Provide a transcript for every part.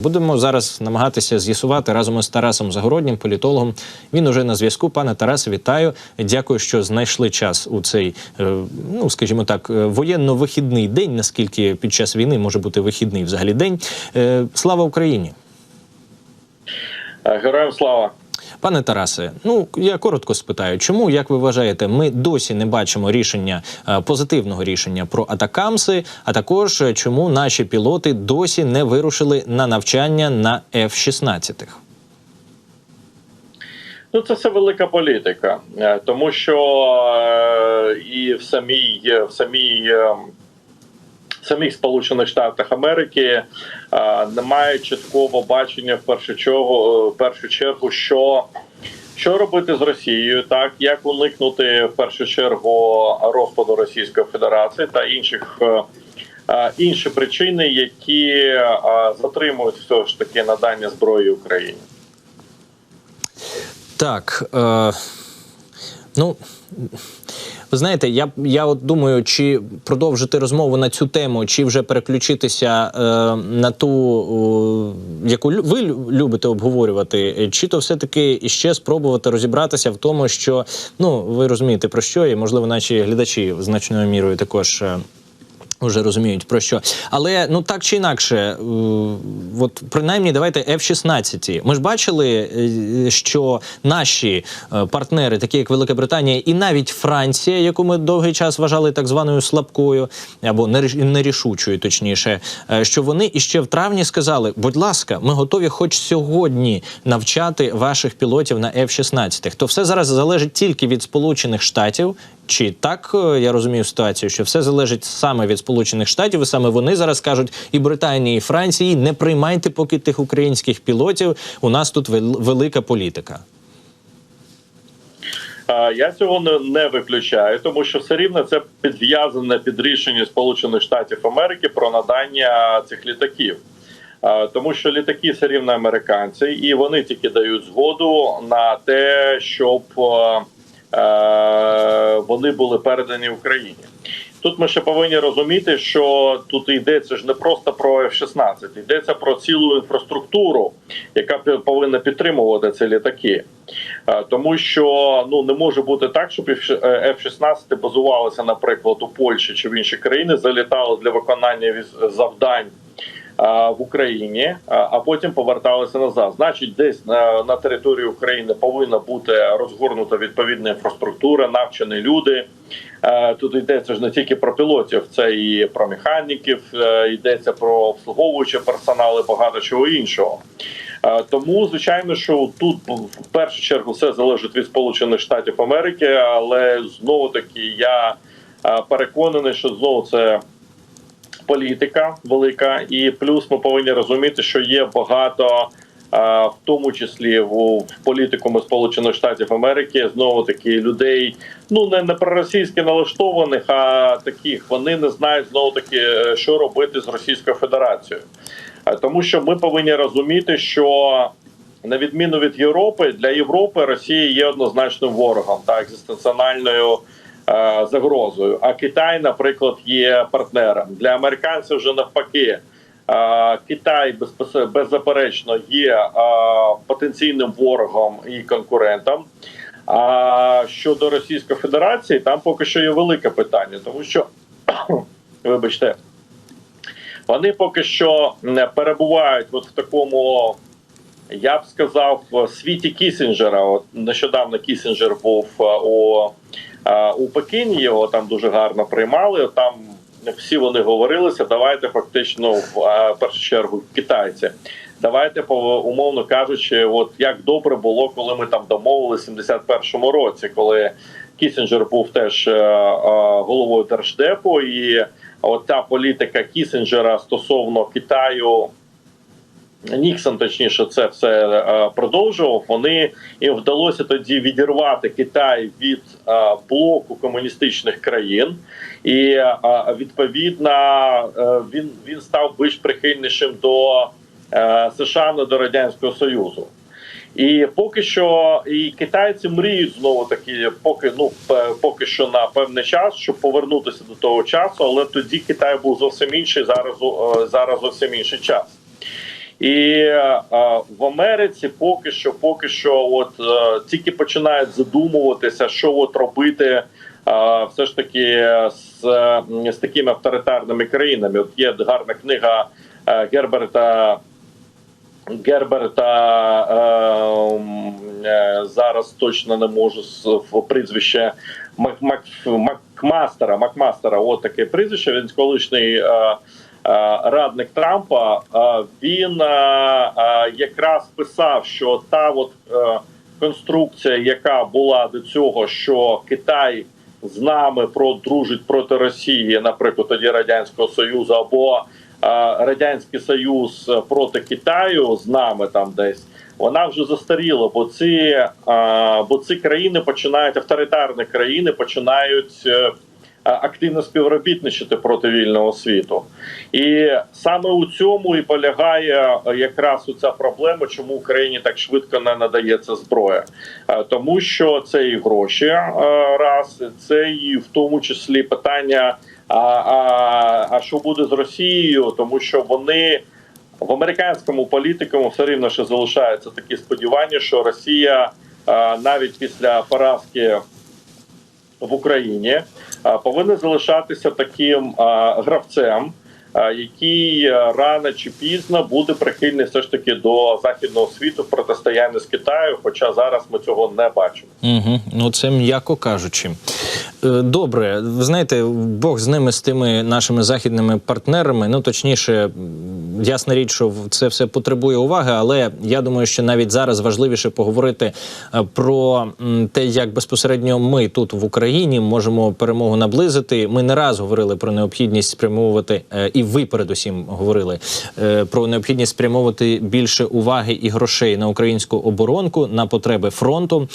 Будемо зараз намагатися з'ясувати разом із Тарасом Загороднім, політологом. Він уже на зв'язку. Пане Тарасе, вітаю. Дякую, що знайшли час у цей, е, ну скажімо так, е, воєнно-вихідний день. Наскільки під час війни може бути вихідний взагалі день. Е, Слава Україні! Героям слава. Пане Тарасе, ну я коротко спитаю, чому, як ви вважаєте, ми досі не бачимо рішення е, позитивного рішення про атакамси, а також е, чому наші пілоти досі не вирушили на навчання на F-16? Ну, це все велика політика, Е, тому що і в самій в самій. Самих Сполучених Штатах Америки е, немає чіткого бачення в першу чергу, в першу чергу, що, що робити з Росією, так як уникнути в першу чергу розпаду Російської Федерації та інших е, е, інші причини, які затримують все ж таки надання зброї Україні. Так. Е, ну. Ви знаєте, я я от думаю, чи продовжити розмову на цю тему, чи вже переключитися е, на ту, е, яку ви любите обговорювати, чи то все-таки іще спробувати розібратися в тому, що ну ви розумієте про що, і можливо, наші глядачі значною мірою також. Вже розуміють про що, але ну так чи інакше, е, от принаймні, давайте F-16. Ми ж бачили, е, що наші е, партнери, такі як Велика Британія, і навіть Франція, яку ми довгий час вважали так званою слабкою або неріш- нерішучою, точніше, що вони іще в травні сказали: будь ласка, ми готові, хоч сьогодні, навчати ваших пілотів на F-16. То все зараз залежить тільки від Сполучених Штатів. Чи так е, я розумію ситуацію, що все залежить саме від Сполучених Штатів, і саме вони зараз кажуть і Британії, і Франції не приймайте поки тих українських пілотів. У нас тут велика політика. Я цього не, виключаю, тому що все рівно це підв'язане під рішення Сполучених Штатів Америки про надання цих літаків. Тому що літаки все рівно американці, і вони тільки дають згоду на те, щоб е, вони були передані Україні. Тут ми ще повинні розуміти, що тут йдеться ж не просто про F-16, йдеться про цілу інфраструктуру, яка повинна підтримувати ці літаки. Е, Тому що ну не може бути так, щоб F-16 базувалися, наприклад, у Польщі чи в інші країни, залітали для виконання завдань в Україні, а потім поверталися назад. Значить, десь на, на території України повинна бути розгорнута відповідна інфраструктура, навчені люди. Е, Тут йдеться ж не тільки про пілотів, це і про механіків, е, йдеться про обслуговуючий персонал і багато чого іншого. Е, Тому, звичайно, що тут в першу чергу все залежить від Сполучених Штатів Америки, але знову таки я переконаний, що знову це політика велика, і плюс ми повинні розуміти, що є багато. В тому числі в, політикуму Сполучених Штатів Америки знову таки людей, ну не, не проросійськи налаштованих, а таких вони не знають знову таки, що робити з Російською Федерацією. Тому що ми повинні розуміти, що на відміну від Європи, для Європи Росія є однозначним ворогом та екзистенціональною загрозою. А Китай, наприклад, є партнером для американців. Вже навпаки, Е, Китай беззаперечно є е, потенційним ворогом і конкурентом. А щодо Російської Федерації, там поки що є велике питання, тому що вибачте. Вони поки що перебувають от в такому, я б сказав, в світі Кісінджера. От нещодавно Кісінджер був е, у, е, у Пекіні. Його там дуже гарно приймали. Там всі вони говорилися. Давайте фактично в е, першу чергу китайці. Давайте умовно кажучи, от як добре було, коли ми там домовилися в 71-му році, коли Кісінджер був теж головою держдепу, і от та політика Кісінджера стосовно Китаю. Ніксон, точніше, це все е, продовжував. Вони їм вдалося тоді відірвати Китай від е, блоку комуністичних країн, і е, відповідно він, він став більш прихильнішим до США, не до радянського союзу. І поки що і китайці мріють знову таки, поки ну поки що на певний час, щоб повернутися до того часу, але тоді Китай був зовсім інший. Зараз зараз зовсім інший час. І е, в Америці поки що, поки що, от е, тільки починають задумуватися, що от робити. е, Все ж таки з, е, з такими авторитарними країнами. От є гарна книга е, Герберта Герберта е, е, зараз точно не можу з прізвище Мак, Мак, Макмастера. Макмастера, от таке прізвище. Він колишній е, е, радник Трампа. Е, він е, е, якраз писав, що та от е, конструкція, яка була до цього, що Китай з нами продружить проти Росії, наприклад, тоді радянського союзу, або е, радянський союз проти Китаю з нами там десь. Вона вже застаріла, бо ці, е, бо ці країни починають авторитарні країни починають е, активно співробітничати проти вільного світу, і саме у цьому і полягає е, якраз у ця проблема, чому Україні так швидко не надається зброя, Е, тому що це і гроші е, раз, це і в тому числі питання. А, а, а що буде з Росією, тому що вони в американському політикуму все рівно ще залишаються такі сподівання, що Росія е, навіть після поразки в Україні повинна залишатися таким гравцем, який е, рано чи пізно буде прихильний все ж таки до західного світу в протистоянні з Китаю. Хоча зараз ми цього не бачимо. Угу. Ну це м'яко кажучи. Е, Добре, ви знаєте, Бог з ними з тими нашими західними партнерами. Ну точніше, ясна річ, що це все потребує уваги, але я думаю, що навіть зараз важливіше поговорити е, про те, як безпосередньо ми тут в Україні можемо перемогу наблизити. Ми не раз говорили про необхідність спрямовувати, е, і ви передусім говорили про необхідність спрямовувати більше уваги і грошей на українську оборонку на потреби фронту.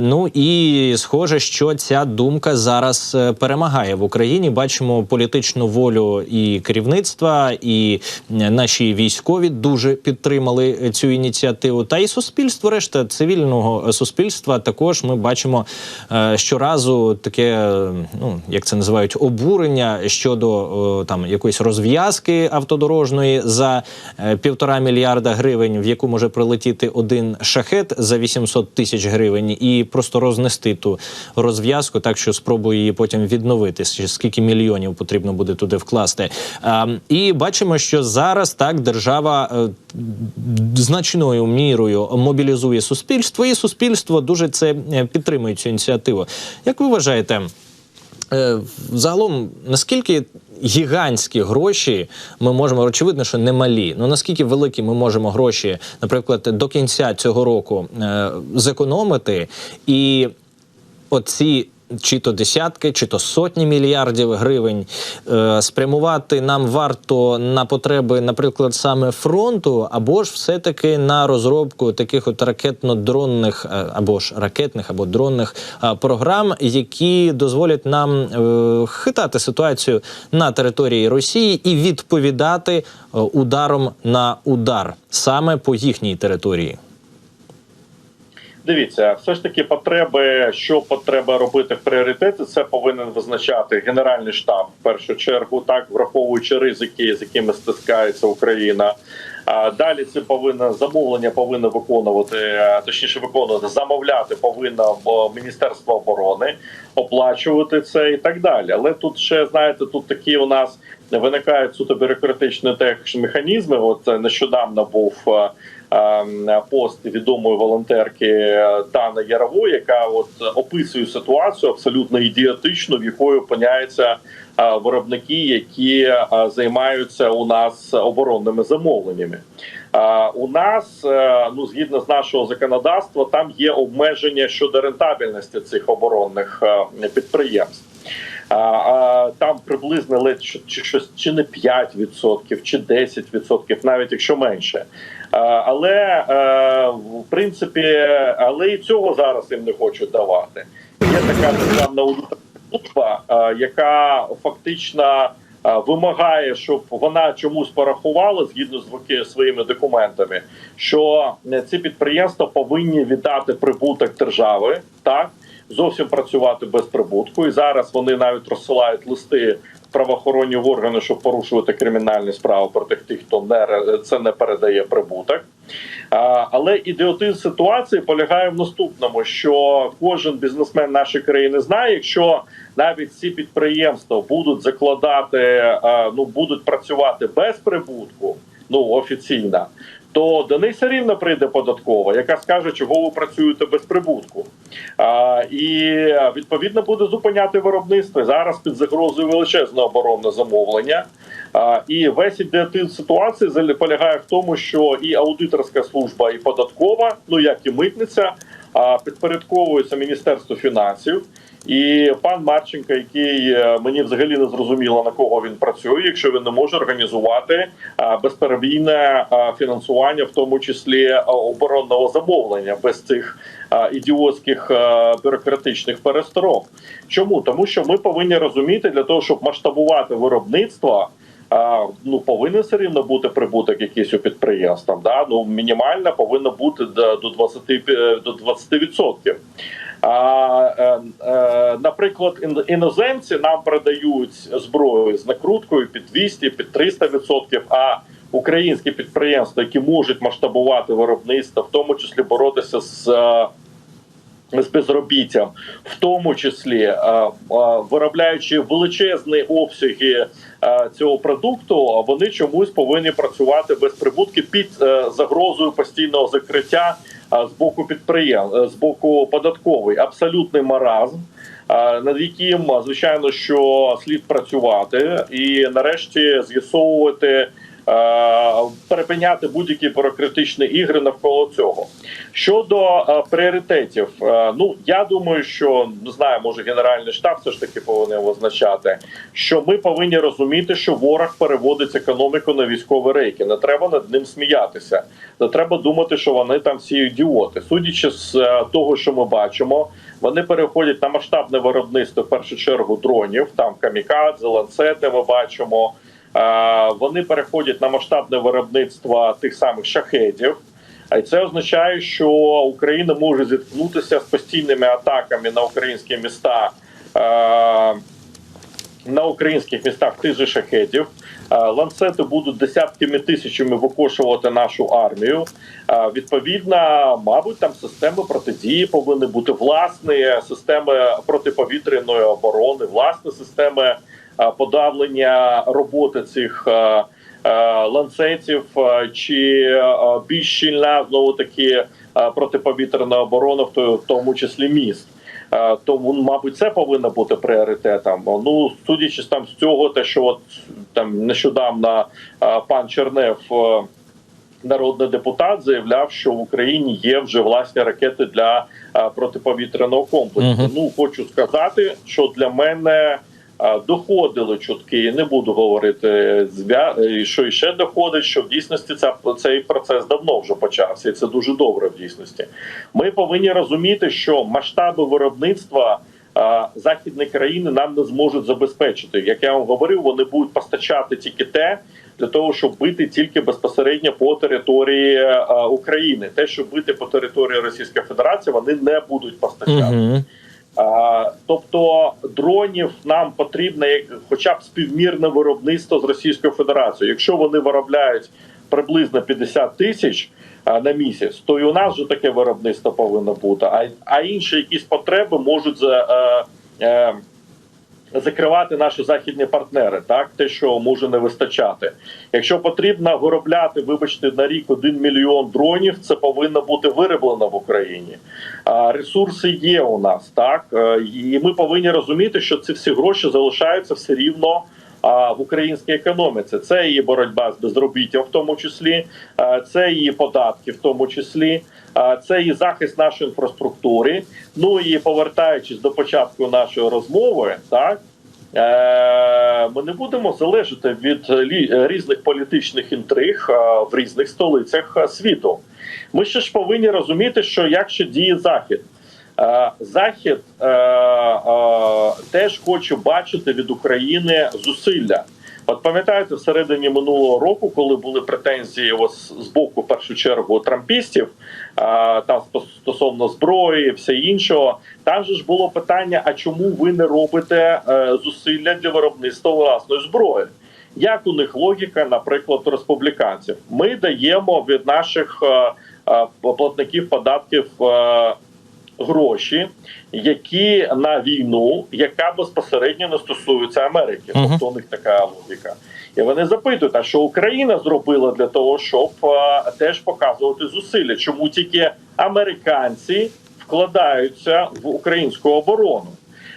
Ну і схоже, що ця думка зараз е, перемагає в Україні. Бачимо політичну волю і керівництва, і наші військові дуже підтримали е, цю ініціативу. Та і суспільство, решта цивільного е, суспільства, також ми бачимо щоразу таке, ну як це називають, обурення щодо там якоїсь розв'язки автодорожної за півтора мільярда гривень, в яку може прилетіти один шахет за 800 тисяч гривень, і просто рознести ту розв'язку, так що спробує її потім відновити. Скільки мільйонів потрібно буде туди вкласти? І бачимо, що зараз так держава е, значною мірою мобілізує суспільство, і суспільство дуже це е, підтримує цю ініціативу. Як ви вважаєте? Е, Загалом, наскільки гігантські гроші ми можемо, очевидно, що не малі. Ну наскільки великі ми можемо гроші, наприклад, до кінця цього року зекономити, і оці чи то десятки, чи то сотні мільярдів гривень е, спрямувати нам варто на потреби, наприклад, саме фронту, або ж все-таки на розробку таких от ракетно-дронних е, або ж ракетних, або дронних е, програм, які дозволять нам хитати ситуацію на території Росії і відповідати ударом на удар саме по їхній території. Дивіться, все ж таки, потреби, що потреба робити в пріоритети, це повинен визначати Генеральний штаб в першу чергу, так враховуючи ризики, з якими стискається Україна. А далі це повинно замовлення повинно виконувати, е, точніше виконувати, замовляти повинно Міністерство оборони, оплачувати це і так далі. Але тут ще знаєте, тут такі у нас виникають суто бюрократичні теж механізми. От е, нещодавно був. Е, Пост відомої волонтерки е, Дани Ярової, яка от описує ситуацію абсолютно ідіотичну, в якої опиняються е, виробники, які займаються у нас оборонними замовленнями. У нас, ну згідно з нашого законодавства, там є обмеження щодо рентабельності цих оборонних підприємств. А, там приблизно ледь чи щось чи не 5%, чи 10%, навіть якщо менше. А, але е, в принципі, але і цього зараз їм не хочуть давати. Є така державна служба, е, яка фактично е, вимагає, щоб вона чомусь порахувала згідно з своїми документами, що е, ці підприємства повинні віддати прибуток держави, так зовсім працювати без прибутку. І зараз вони навіть розсилають листи правоохоронні органи, щоб порушувати кримінальні справи проти тих, хто не це не передає прибуток. Але ідіотизм ситуації полягає в наступному: що кожен бізнесмен нашої країни знає, якщо навіть ці підприємства будуть закладати, ну будуть працювати без прибутку, ну офіційно. То все рівно прийде податкова, яка скаже, чого ви працюєте без прибутку, а, і відповідно буде зупиняти виробництво. Зараз під загрозою величезне оборонне замовлення. А, і весь ідеатив ситуації полягає в тому, що і аудиторська служба, і податкова, ну як і митниця, а, підпорядковується Міністерству фінансів. І пан Марченко, який е, мені взагалі не зрозуміло на кого він працює, якщо він не може організувати безперебійне фінансування, в тому числі оборонного замовлення, без цих ідіотських бюрократичних пересторог. Чому тому, що ми повинні розуміти для того, щоб масштабувати виробництво. А, ну повинен все рівно бути прибуток якийсь у підприємствах. Да? Ну мінімально повинно бути до до 20, е, до 20%. А, е, е, наприклад, іноземці нам передають зброю з накруткою під 200, під 300%, а українські підприємства, які можуть масштабувати виробництво, в тому числі боротися з. е, з безробіттям, в тому числі е, виробляючи величезні обсяги цього продукту, вони чомусь повинні працювати без прибутків під загрозою постійного закриття з боку підприємств, е, з боку податковий. Абсолютний маразм. Над яким звичайно що слід працювати, і нарешті з'ясовувати перепиняти будь-які бюрократичні ігри навколо цього. Щодо е, пріоритетів, е, ну я думаю, що не знаю, може генеральний штаб все ж таки повинен визначати, що ми повинні розуміти, що ворог переводить економіку на військові рейки. Не треба над ним сміятися. Не треба думати, що вони там всі ідіоти. Судячи з е, того, що ми бачимо, вони переходять на масштабне виробництво в першу чергу дронів. Там камікадзе, ланцети. Ми бачимо. Вони переходять на масштабне виробництво тих самих шахедів. А це означає, що Україна може зіткнутися з постійними атаками на українські міста. На українських містах тих же шахетів ланцети будуть десятками тисячами викошувати нашу армію. Відповідно, мабуть, там системи протидії повинні бути власні системи протиповітряної оборони, власні системи подавлення роботи цих. е, е, ланцетів е, чи е, більш щільна знову таки е, протиповітряна оборона, в то- в тому числі міст. Е, Тому, мабуть, це повинно бути пріоритетом. Ну, судячи там з цього, те, що от там нещодавно е, пан Чернев, е, народний депутат, заявляв, що в Україні є вже власні ракети для е, протиповітряного комплексу. Мгм. Ну хочу сказати, що для мене. Доходили чутки, не буду говорити що іще доходить, що в дійсності ця цей процес давно вже почався, і це дуже добре в дійсності. Ми повинні розуміти, що масштаби виробництва західні країни нам не зможуть забезпечити. Як я вам говорив, вони будуть постачати тільки те для того, щоб бити тільки безпосередньо по території е, України. Те, що бити по території Російської Федерації, вони не будуть постачати. Угу. Тобто дронів нам потрібно хоча б співмірне виробництво з Російською Федерацією. Якщо вони виробляють приблизно 50 тисяч на місяць, то і у нас вже таке виробництво повинно бути. А, інші якісь потреби можуть за. Закривати наші західні партнери, так те, що може не вистачати. Якщо потрібно виробляти, вибачте, на рік один мільйон дронів, це повинно бути вироблено в Україні. А ресурси є у нас, так Е, і ми повинні розуміти, що ці всі гроші залишаються все рівно. А, В українській економіці це її боротьба з безробіттям, в тому числі, це її податки, в тому числі, це її захист нашої інфраструктури. Ну і повертаючись до початку нашої розмови, так е, ми не будемо залежати від різних політичних інтриг в різних столицях світу. Ми ще ж повинні розуміти, що як ще діє захід. Е, Захід е, е, теж хоче бачити від України зусилля. От пам'ятаєте, всередині минулого року, коли були претензії ось з боку, в першу чергу, трампістів, а, там стосовно зброї, все іншого, там же ж було питання: а чому ви не робите е, зусилля для виробництва власної зброї? Як у них логіка, наприклад, республіканців? Ми даємо від наших е, е, платників податків е, гроші, які на війну, яка безпосередньо не стосується Америки. Мгм. Тобто у них така логіка. І вони запитують, а що Україна зробила для того, щоб е, теж показувати зусилля? Чому тільки американці вкладаються в українську оборону?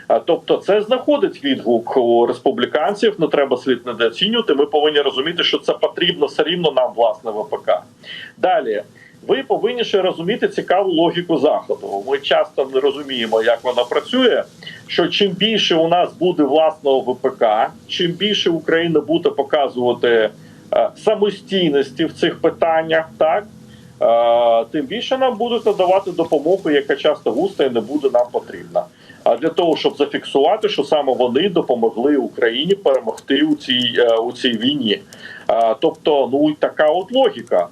А, Тобто, це знаходить відгук у республіканців. Не треба слід недооцінювати. Ми повинні розуміти, що це потрібно все рівно нам, власне, ВПК. Далі. Ви повинні ще розуміти цікаву логіку заходу. Ми часто не розуміємо, як вона працює. Що чим більше у нас буде власного ВПК, чим більше Україна буде показувати е, самостійності в цих питаннях, так е, тим більше нам будуть надавати допомогу, яка часто густа і не буде нам потрібна. А для того, щоб зафіксувати, що саме вони допомогли Україні перемогти у цій е, у цій війні. Тобто, ну і така от логіка.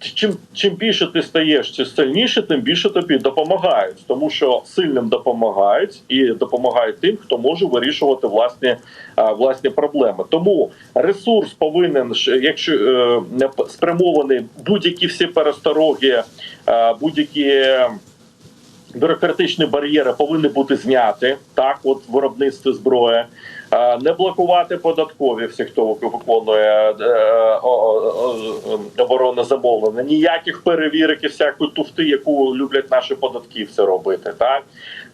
Чим чим більше ти стаєш чи сильніше, тим більше тобі допомагають, тому що сильним допомагають і допомагають тим, хто може вирішувати власні власні проблеми. Тому ресурс повинен якщо е, спрямований будь-які всі перестороги, будь-які бюрократичні бар'єри повинні бути зняті. Так, от виробництво зброї. Е, Не блокувати податкові всі, хто виконує е, о- оборонне замовлення. Ніяких перевірок і всякої туфти, яку люблять наші податківці робити. Так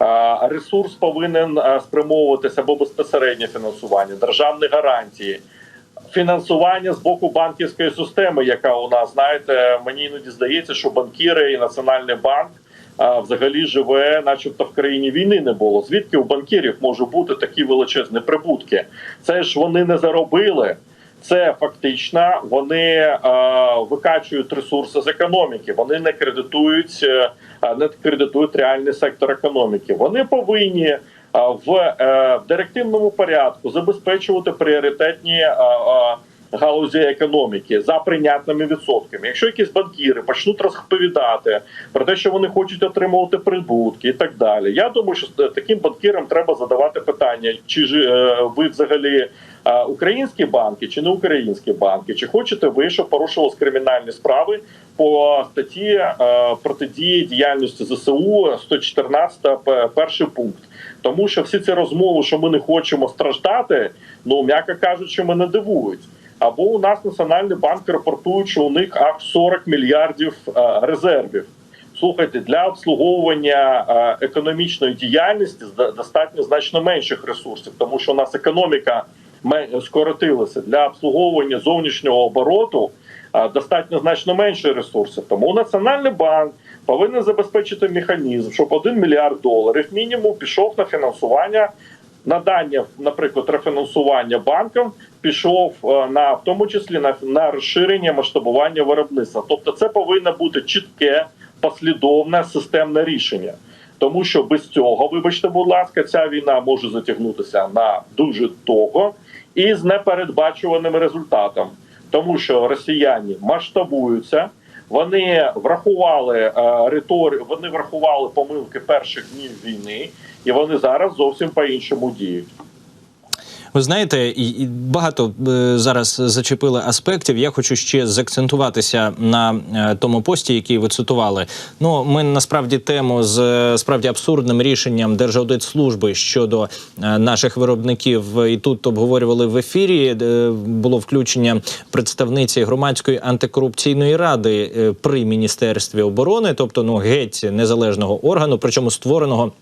Е, ресурс повинен е, спрямовуватися або безпосереднє фінансування, державні гарантії. Фінансування з боку банківської системи, яка у нас знаєте, мені іноді здається, що банкіри і національний банк а, взагалі живе, начебто в країні війни не було. Звідки у банкірів можуть бути такі величезні прибутки? Це ж вони не заробили. Це фактично вони е, викачують ресурси з економіки. Вони не кредитують, е, не кредитують реальний сектор економіки. Вони повинні е, в е, директивному порядку забезпечувати пріоритетні е, е, галузі економіки за прийнятними відсотками. Якщо якісь банкіри почнуть розповідати про те, що вони хочуть отримувати прибутки і так далі. Я думаю, що таким банкірам треба задавати питання, чи ж е, ви взагалі. е, Українські банки чи не українські банки, чи хочете ви, щоб порушувалися кримінальні справи по статті е, протидії діяльності ЗСУ 114 п- перший пункт, тому що всі ці розмови, що ми не хочемо страждати, ну м'яко кажучи, мене дивують. Або у нас національний банк репортує, що у них аж 40 мільярдів е, резервів. Слухайте, для обслуговування е, економічної діяльності достатньо значно менших ресурсів, тому що у нас економіка скоротилася для обслуговування зовнішнього обороту. е, Достатньо значно менше ресурсів. Тому Національний банк повинен забезпечити механізм, щоб 1 мільярд доларів мінімум пішов на фінансування надання, наприклад, рефінансування банкам пішов е, на в тому числі на, на розширення масштабування виробництва. Тобто, це повинно бути чітке, послідовне системне рішення. Тому що без цього, вибачте, будь ласка, ця війна може затягнутися на дуже довго і з непередбачуваним результатом, тому що росіяни масштабуються. Вони врахували е, риторі, вони врахували помилки перших днів війни, і вони зараз зовсім по-іншому діють. Ви знаєте, багато е, зараз зачепили аспектів. Я хочу ще заакцентуватися на е, тому пості, який ви цитували. Ну, ми насправді тему з е, справді абсурдним рішенням Держаудитслужби щодо наших виробників і тут обговорювали в ефірі. Було включення представниці громадської антикорупційної ради при міністерстві оборони, тобто ну геть незалежного органу, причому створеного.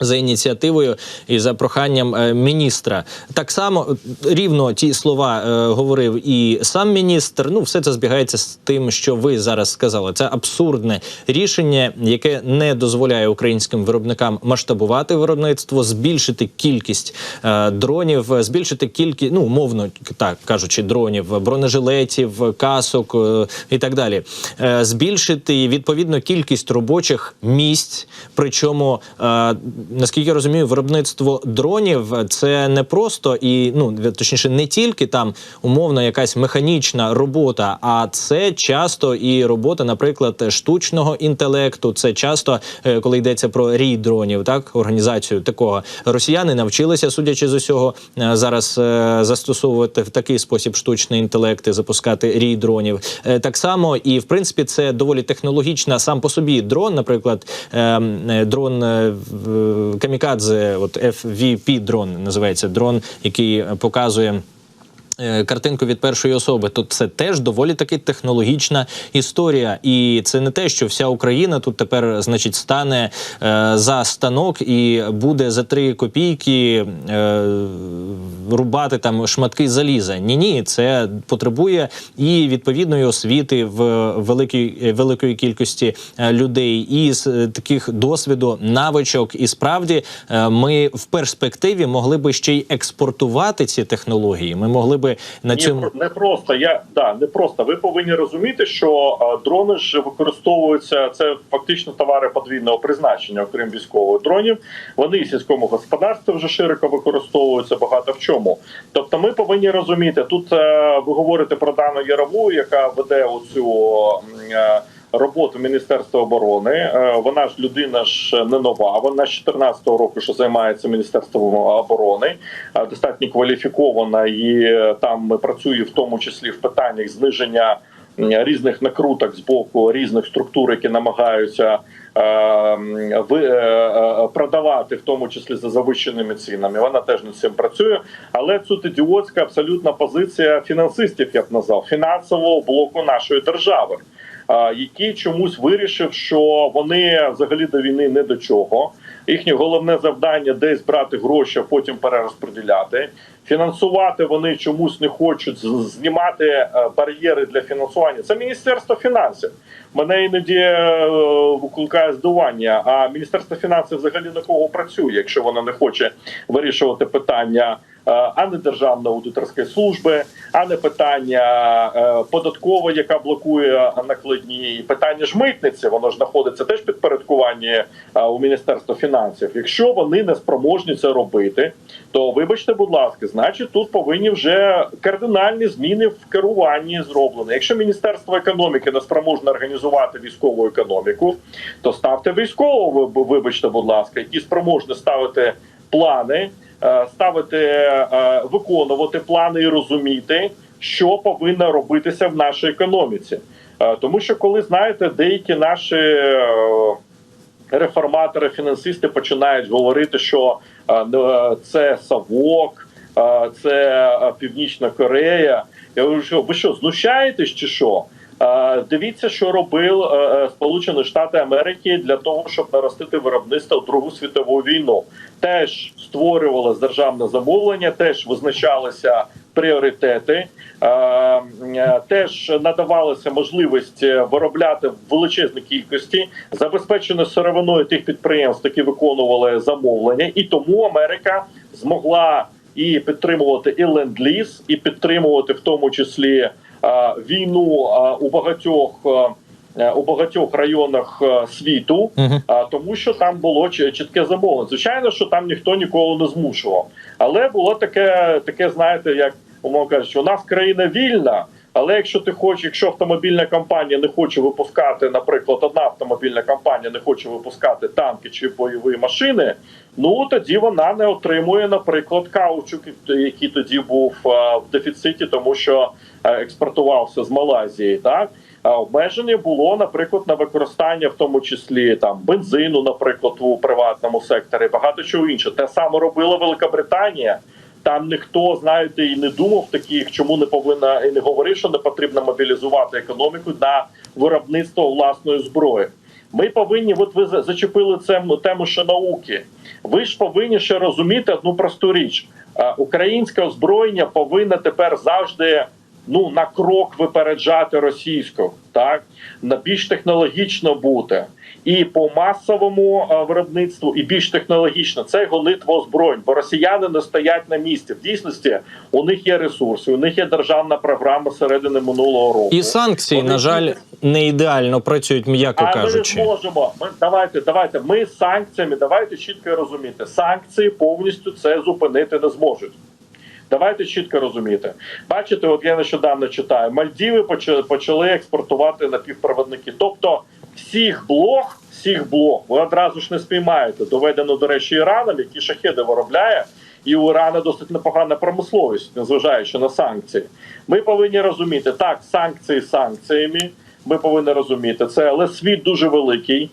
За ініціативою і за проханням е, міністра, так само е, рівно ті слова е, говорив і сам міністр. Ну, все це збігається з тим, що ви зараз сказали. Це абсурдне рішення, яке не дозволяє українським виробникам масштабувати виробництво, збільшити кількість е, дронів, збільшити кількість, ну умовно так кажучи, дронів, бронежилетів, касок е, і так далі. Е, збільшити відповідно кількість робочих місць, причому. Е, наскільки я розумію, виробництво дронів це не просто і ну точніше, не тільки там умовно якась механічна робота, а це часто і робота, наприклад, штучного інтелекту. Це часто, е, коли йдеться про рій дронів, так організацію такого росіяни навчилися, судячи з усього, е, зараз е, застосовувати в такий спосіб штучний інтелект і запускати рій дронів. Е, Так само, і в принципі, це доволі технологічна сам по собі дрон, наприклад, е, е, дрон е, Камікадзе, от FVP дрон називається дрон, який показує. Е, Картинку від першої особи, то це теж доволі таки технологічна історія, і це не те, що вся Україна тут тепер, значить, стане е, за станок і буде за три копійки е, рубати там шматки заліза. Ні, ні, це потребує і відповідної освіти в великій е, великої кількості е, людей, і з таких досвіду, навичок. І справді е, ми в перспективі могли би ще й експортувати ці технології. Ми могли би на Ні, цьому не просто я да не просто. Ви повинні розуміти, що а, дрони ж використовуються. Це фактично товари подвійного призначення, окрім військових дронів. Вони в сільському господарстві вже широко використовуються багато в чому. Тобто, ми повинні розуміти тут. е, Ви говорите про Дану Ярову, яка веде оцю. е, Роботу Міністерства оборони Е, вона ж людина ж не нова. Вона з 14-го року, що займається міністерством оборони, достатньо кваліфікована і е, там працює в тому числі в питаннях зниження різних накруток з боку різних структур, які намагаються е, ви, продавати, в тому числі за завищеними цінами. Вона теж над цим працює. Але тут ідіотська абсолютна позиція фінансистів, я б назвав, фінансового блоку нашої держави. Який чомусь вирішив, що вони взагалі до війни не до чого. Їхнє головне завдання десь брати гроші, а потім перерозподіляти. Фінансувати вони чомусь не хочуть знімати е, бар'єри для фінансування. Це міністерство фінансів. Мене іноді е, викликає здування. А міністерство фінансів взагалі на кого працює, якщо воно не хоче вирішувати питання. Е, А не державної аудиторської служби, а не питання е, податкової, яка блокує накладні, і питання ж митниці, воно ж знаходиться теж в підпорядкуванні е, у міністерства фінансів. Якщо вони не спроможні це робити, то вибачте, будь ласка, значить тут повинні вже кардинальні зміни в керуванні зроблені. Якщо міністерство економіки не спроможне організувати військову економіку, то ставте військового, вибачте, будь ласка, які спроможні ставити плани, ставити е, виконувати плани і розуміти, що повинно робитися в нашій економіці. Е, Тому що коли знаєте, деякі наші е, реформатори, фінансисти починають говорити, що е, ну, це Савок, е, це е, Північна Корея. Я говорю, що ви що, знущаєтесь чи що? Е, Дивіться, що робив е, е, Сполучені Штати Америки для того, щоб наростити виробництво в Другу світову війну. Теж створювалось державне замовлення, теж визначалися пріоритети, теж надавалася можливість виробляти в величезній кількості забезпечено сировиною тих підприємств, які виконували замовлення, і тому Америка змогла і підтримувати і ленд-ліз, і підтримувати в тому числі війну е, у багатьох. е, е, У багатьох районах е, світу, тому, що там було чі- чітке замовлення. Звичайно, що там ніхто нікого не змушував, але було таке, таке, знаєте, як умовно кажучи, у нас країна вільна. Але якщо ти хочеш, якщо автомобільна компанія не хоче випускати, наприклад, одна автомобільна компанія не хоче випускати танки чи бойові машини, ну тоді вона не отримує, наприклад, каучук, який тоді був е, в дефіциті, тому що е, експортувався з Малайзії, так. А обмеження було, наприклад, на використання, в тому числі там бензину, наприклад, у приватному секторі, багато чого іншого. Те саме робила Велика Там ніхто, знаєте, і не думав таких, чому не повинна і не говорив, що не потрібно мобілізувати економіку на виробництво власної зброї. Ми повинні, от ви зачепили це тему ще науки. Ви ж повинні ще розуміти одну просту річ: українське озброєння повинно тепер завжди ну на крок випереджати російську, так на більш технологічно бути. І по масовому е, виробництву, і більш технологічно це гонитва озброєнь, бо росіяни не стоять на місці. В дійсності у них є ресурси, у них є державна програма середини минулого року. І санкції, Вони на жаль, не ідеально працюють, м'яко а кажучи. ми не зможемо. Ми давайте, давайте. Ми з санкціями, давайте чітко розуміти. Санкції повністю це зупинити не зможуть. Давайте чітко розуміти. Бачите, от я нещодавно читаю, Мальдіви почали, почали експортувати напівпроводники. Тобто всіх блох, всіх блох ви одразу ж не спіймаєте. Доведено, до речі, Іраном, який шахеди виробляє. І у Ірана досить непогана промисловість, незважаючи на санкції. Ми повинні розуміти, так, санкції санкціями. Ми повинні розуміти це, але світ дуже великий.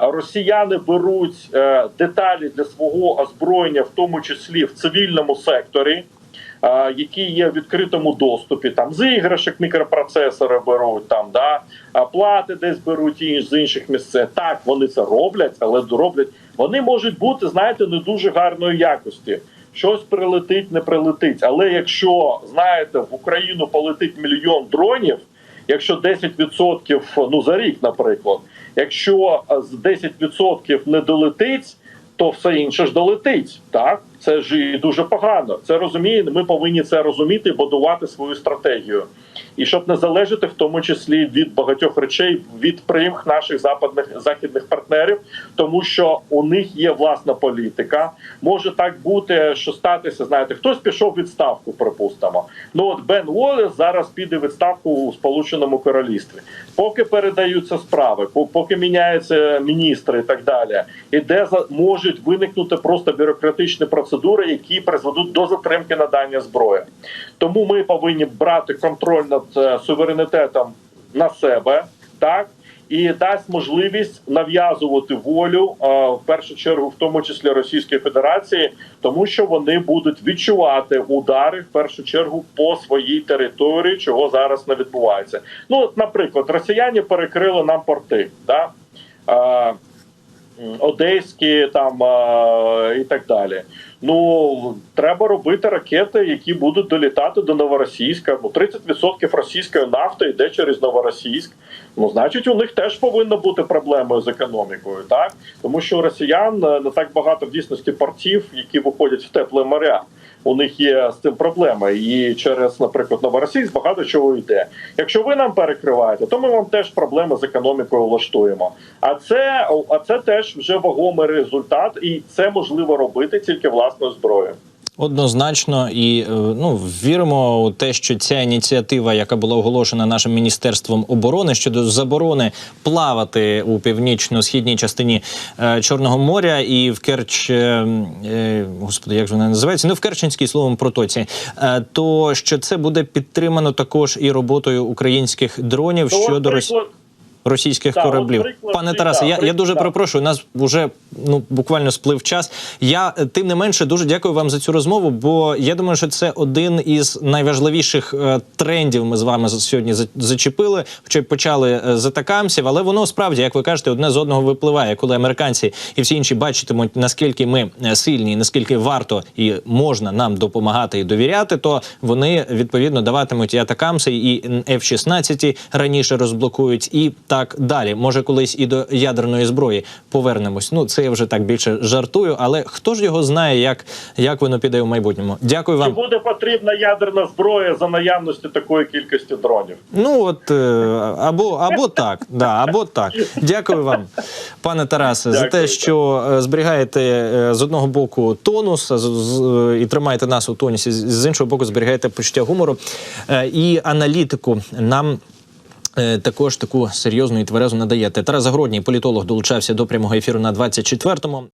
Росіяни беруть е, деталі для свого озброєння, в тому числі в цивільному секторі, які є в відкритому доступі. Там з іграшок мікропроцесори беруть, там да плати десь беруть з інших місцев. Так вони це роблять, але роблять. Вони можуть бути, знаєте, не дуже гарної якості. Щось прилетить, не прилетить. Але якщо знаєте, в Україну полетить мільйон дронів. Якщо 10% ну за рік, наприклад, якщо з 10% не долетить, то все інше ж долетить. Так це ж дуже погано. Це розуміє. Ми повинні це розуміти будувати свою стратегію. І щоб не залежати в тому числі від багатьох речей від примх наших западних західних партнерів, тому що у них є власна політика. Може так бути, що статися. Знаєте, хтось пішов в відставку, припустимо. Ну от Бен Уоллес зараз піде в відставку у Сполученому Королівстві. Поки передаються справи, поки міняються міністри і так далі, і де можуть виникнути просто бюрократичні процедури, які призведуть до затримки надання зброї. Тому ми повинні брати контроль над е, суверенітетом на себе, так і дасть можливість нав'язувати волю е, в першу чергу, в тому числі Російської Федерації, тому що вони будуть відчувати удари в першу чергу по своїй території, чого зараз не відбувається. Ну, наприклад, росіяни перекрили нам порти, да? Е, Одеські там і так далі. Ну треба робити ракети, які будуть долітати до Новоросійська. Ну 30% російської нафти йде через Новоросійськ. Ну, значить, у них теж повинна бути проблема з економікою, так тому що у росіян е, не так багато в дійсності портів, які виходять в тепле моря. У них є з цим проблеми, і через, наприклад, Новоросійськ багато чого йде. Якщо ви нам перекриваєте, то ми вам теж проблеми з економікою влаштуємо. А це а це теж вже вагомий результат, і це можливо робити тільки власною зброєю. Однозначно, і е, ну віримо у те, що ця ініціатива, яка була оголошена нашим міністерством оборони щодо заборони плавати у північно-східній частині е, Чорного моря і в Керч, е, е, господи, як же вона називається? Ну в Керченській словом протоці, е, то що це буде підтримано також і роботою українських дронів щодо Росії. Російських Так, кораблів. приклад, Пане так, Тарасе, я, я приклад, дуже так. перепрошую. У нас вже ну буквально сплив час. Я е, тим не менше дуже дякую вам за цю розмову. Бо я думаю, що це один із найважливіших е, трендів. Ми з вами сьогодні зачепили. Хоча й почали е, з атакамсів, але воно справді, як ви кажете, одне з одного випливає, коли американці і всі інші бачитимуть, наскільки ми сильні, і наскільки варто і можна нам допомагати і довіряти, то вони відповідно даватимуть і атакамси, і F-16 раніше розблокують, і так далі. Може, колись і до ядерної зброї повернемось. Ну це я вже так більше жартую, але хто ж його знає, як, як воно піде в майбутньому? Дякую вам. Чи буде потрібна ядерна зброя за наявності такої кількості дронів? Ну от е, або або так, да, або так. Дякую вам, пане Тарасе, за те, що е, зберігаєте е, з одного боку тонус і тримаєте нас у тонусі, з- іншого боку, зберігаєте почуття гумору і аналітику нам. Е, Також таку серйозну і тверезу надаєте. Тарас Загородній, політолог, долучався до прямого ефіру на 24-му.